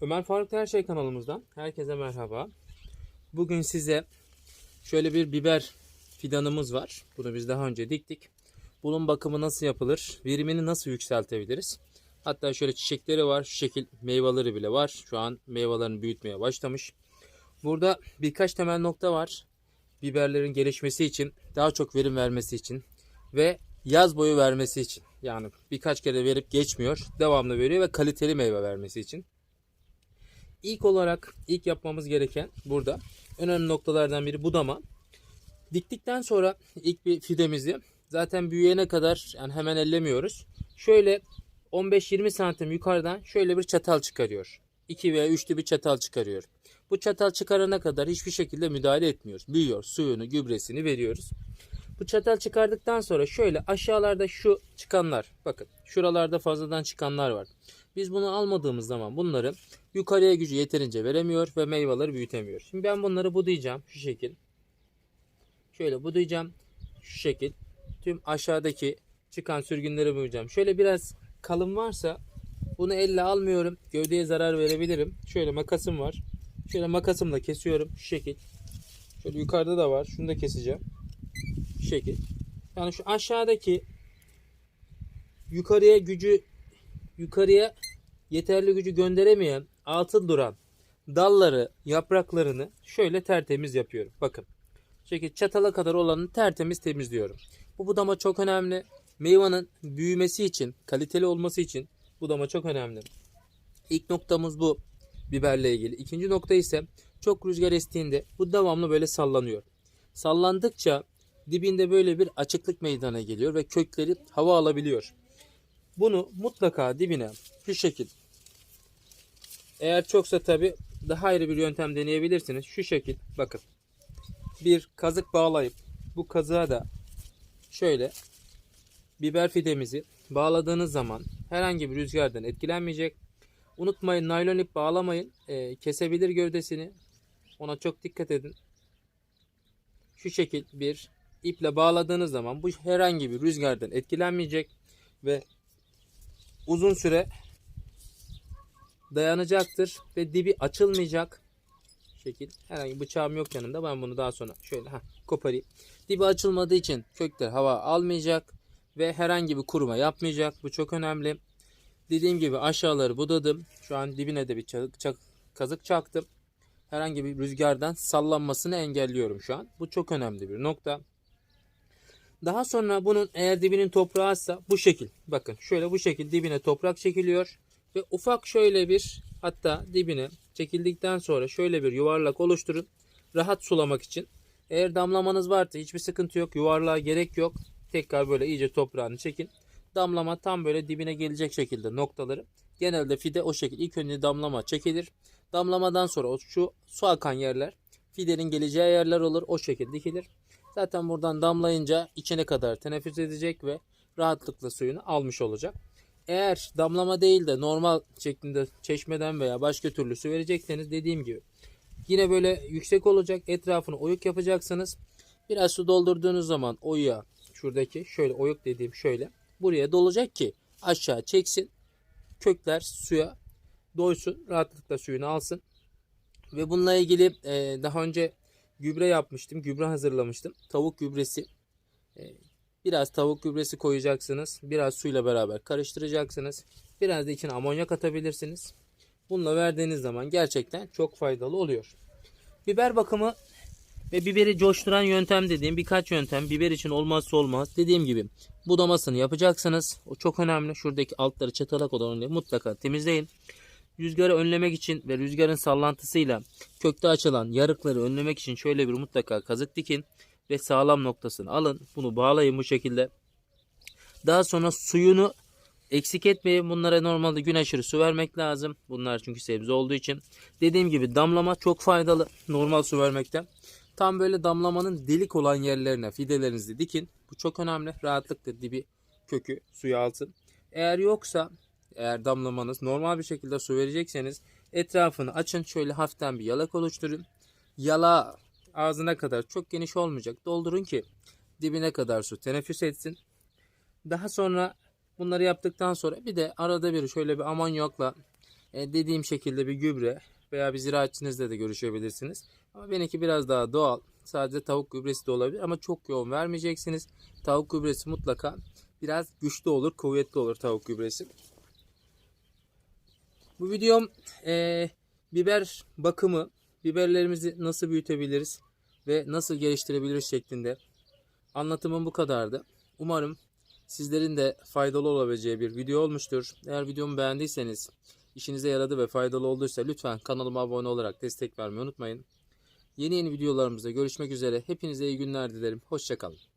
Ömer Faruk Her Şey kanalımızdan herkese merhaba. Bugün size şöyle bir biber fidanımız var. Bunu biz daha önce diktik. Bunun bakımı nasıl yapılır? Verimini nasıl yükseltebiliriz? Hatta şöyle çiçekleri var. Şu şekil meyveleri bile var. Şu an meyvelerini büyütmeye başlamış. Burada birkaç temel nokta var. Biberlerin gelişmesi için, daha çok verim vermesi için ve yaz boyu vermesi için. Yani birkaç kere verip geçmiyor. Devamlı veriyor ve kaliteli meyve vermesi için. İlk olarak ilk yapmamız gereken burada önemli noktalardan biri budama. Diktikten sonra ilk bir fidemizi zaten büyüyene kadar yani hemen ellemiyoruz. Şöyle 15-20 santim yukarıdan şöyle bir çatal çıkarıyor. 2 veya 3'lü bir çatal çıkarıyor. Bu çatal çıkarana kadar hiçbir şekilde müdahale etmiyoruz. Büyüyor. Suyunu, gübresini veriyoruz. Bu çatal çıkardıktan sonra şöyle aşağılarda şu çıkanlar bakın şuralarda fazladan çıkanlar var. Biz bunu almadığımız zaman bunları yukarıya gücü yeterince veremiyor ve meyveleri büyütemiyor. Şimdi ben bunları budayacağım şu şekil. Şöyle budayacağım şu şekil. Tüm aşağıdaki çıkan sürgünleri bulacağım. Şöyle biraz kalın varsa bunu elle almıyorum. Gövdeye zarar verebilirim. Şöyle makasım var. Şöyle makasımla kesiyorum şu şekil. Şöyle yukarıda da var. Şunu da keseceğim. Şu şekil. Yani şu aşağıdaki yukarıya gücü yukarıya yeterli gücü gönderemeyen altın duran dalları, yapraklarını şöyle tertemiz yapıyorum. Bakın. Şu şekilde çatala kadar olanı tertemiz temizliyorum. Bu budama çok önemli. Meyvanın büyümesi için, kaliteli olması için budama çok önemli. İlk noktamız bu biberle ilgili. İkinci nokta ise çok rüzgar estiğinde bu devamlı böyle sallanıyor. Sallandıkça dibinde böyle bir açıklık meydana geliyor ve kökleri hava alabiliyor. Bunu mutlaka dibine şu şekil eğer çoksa tabi daha ayrı bir yöntem deneyebilirsiniz. Şu şekil bakın. Bir kazık bağlayıp bu kazığa da şöyle biber fidemizi bağladığınız zaman herhangi bir rüzgardan etkilenmeyecek. Unutmayın naylon ip bağlamayın. Ee, kesebilir gövdesini. Ona çok dikkat edin. Şu şekil bir iple bağladığınız zaman bu herhangi bir rüzgardan etkilenmeyecek ve uzun süre dayanacaktır ve dibi açılmayacak şekil. Herhangi bıçağım yok yanımda. Ben bunu daha sonra şöyle heh, koparayım. Dibi açılmadığı için kökler hava almayacak ve herhangi bir kuruma yapmayacak. Bu çok önemli. Dediğim gibi aşağıları budadım. Şu an dibine de bir çak, çak, kazık çaktım. Herhangi bir rüzgardan sallanmasını engelliyorum şu an. Bu çok önemli bir nokta. Daha sonra bunun eğer dibinin toprağıysa bu şekil. Bakın şöyle bu şekil dibine toprak çekiliyor. Ve ufak şöyle bir hatta dibine çekildikten sonra şöyle bir yuvarlak oluşturun. Rahat sulamak için. Eğer damlamanız varsa hiçbir sıkıntı yok. Yuvarlığa gerek yok. Tekrar böyle iyice toprağını çekin. Damlama tam böyle dibine gelecek şekilde noktaları. Genelde fide o şekilde ilk önce damlama çekilir. Damlamadan sonra o şu su akan yerler fidenin geleceği yerler olur. O şekilde dikilir. Zaten buradan damlayınca içine kadar teneffüs edecek ve rahatlıkla suyunu almış olacak. Eğer damlama değil de normal şeklinde çeşmeden veya başka türlü su verecekseniz dediğim gibi yine böyle yüksek olacak. Etrafını oyuk yapacaksınız. Biraz su doldurduğunuz zaman oyuğa şuradaki şöyle oyuk dediğim şöyle buraya dolacak ki aşağı çeksin. Kökler suya doysun. Rahatlıkla suyunu alsın. Ve bununla ilgili e, daha önce gübre yapmıştım. Gübre hazırlamıştım. Tavuk gübresi. E, biraz tavuk gübresi koyacaksınız. Biraz suyla beraber karıştıracaksınız. Biraz da içine amonyak atabilirsiniz. Bununla verdiğiniz zaman gerçekten çok faydalı oluyor. Biber bakımı ve biberi coşturan yöntem dediğim birkaç yöntem biber için olmazsa olmaz. Dediğim gibi budamasını yapacaksınız. O çok önemli. Şuradaki altları çatalak olanı mutlaka temizleyin. Rüzgarı önlemek için ve rüzgarın sallantısıyla kökte açılan yarıkları önlemek için şöyle bir mutlaka kazık dikin ve sağlam noktasını alın. Bunu bağlayın bu şekilde. Daha sonra suyunu eksik etmeyin. Bunlara normalde gün aşırı su vermek lazım. Bunlar çünkü sebze olduğu için. Dediğim gibi damlama çok faydalı normal su vermekten. Tam böyle damlamanın delik olan yerlerine fidelerinizi dikin. Bu çok önemli. Rahatlıkla dibi kökü suya alsın. Eğer yoksa eğer damlamanız normal bir şekilde su verecekseniz etrafını açın. Şöyle hafiften bir yalak oluşturun. Yala ağzına kadar çok geniş olmayacak. Doldurun ki dibine kadar su teneffüs etsin. Daha sonra bunları yaptıktan sonra bir de arada bir şöyle bir amonyakla E, dediğim şekilde bir gübre veya bir ziraatçınızla da görüşebilirsiniz. Ama benimki biraz daha doğal. Sadece tavuk gübresi de olabilir ama çok yoğun vermeyeceksiniz. Tavuk gübresi mutlaka biraz güçlü olur, kuvvetli olur tavuk gübresi. Bu videom e, biber bakımı, biberlerimizi nasıl büyütebiliriz ve nasıl geliştirebiliriz şeklinde anlatımım bu kadardı. Umarım sizlerin de faydalı olabileceği bir video olmuştur. Eğer videomu beğendiyseniz, işinize yaradı ve faydalı olduysa lütfen kanalıma abone olarak destek vermeyi unutmayın. Yeni yeni videolarımızda görüşmek üzere. Hepinize iyi günler dilerim. Hoşçakalın.